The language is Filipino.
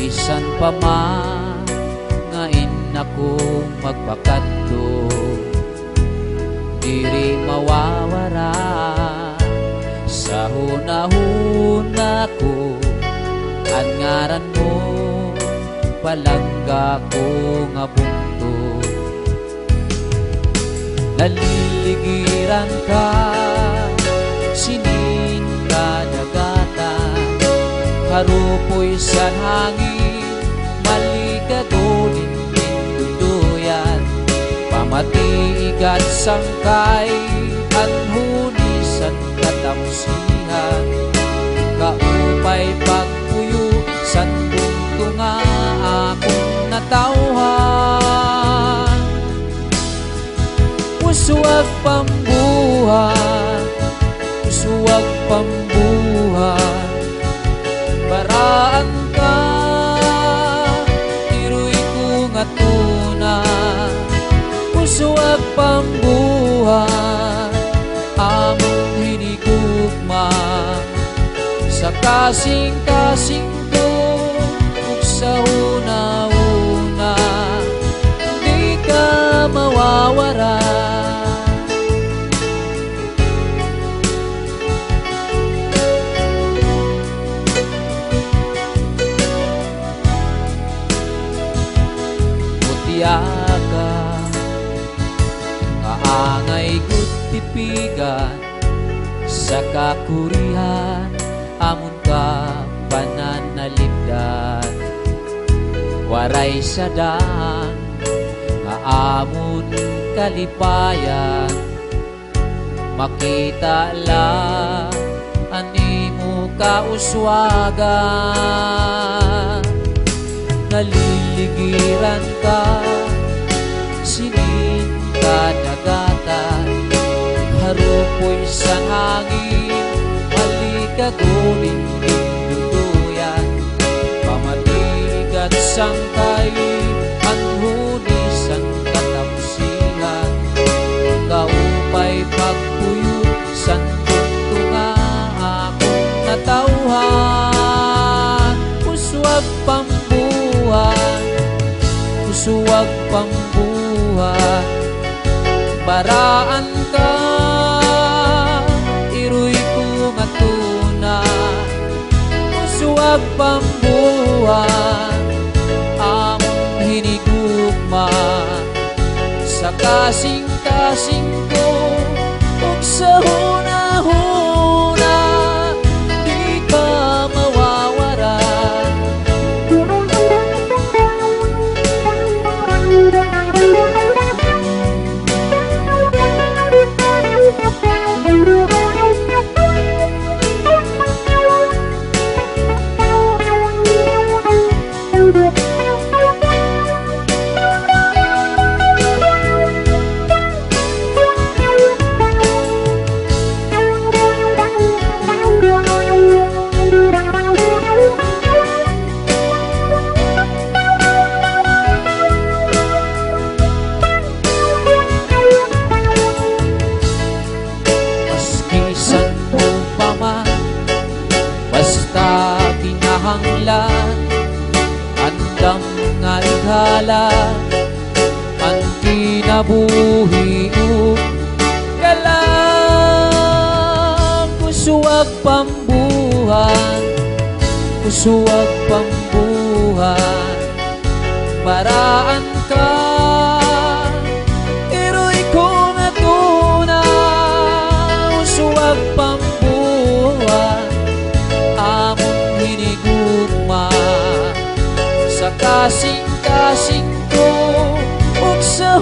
bisan pa man ngain akong magpakadto diri mawawara. Sa hunahuna ko ang ngaran mo palangga ko nga bunto. Naliligiran ka Pamatiigat sangkay Anhunisan katamsihan Kaupay pagpuyo Sandung tunga akong natauhan Usuwag pambuhan Usuwag pambuhan kasing-kasing ko Ug sa una-una Di ka mawawara Mutiaka Kaangay gutipigan Sa kakurihan Amon ka pananalipdan Waray sadaan Kaamon kalipayan. Makita lang Animo kauswagan. Naliligiran ka Sinin kadagatan Harupoy sa hangin Malikagunin duduyan Pamatigat sangkay Anhunisan katamsihan Kaupay pagpuyo Santong tunga akong natauhan. Uswag pambuhan Uswag pambuhan Baraan Pambuhan Among hinigugma Sa kasing-kasing ko Basta kinahanglan Andam nga ikhala Ang kinabuhi ug Galang Kusuwag pambuhan Kusuwag pambuhan Baraan ka kasing-kasing ko. Ug sa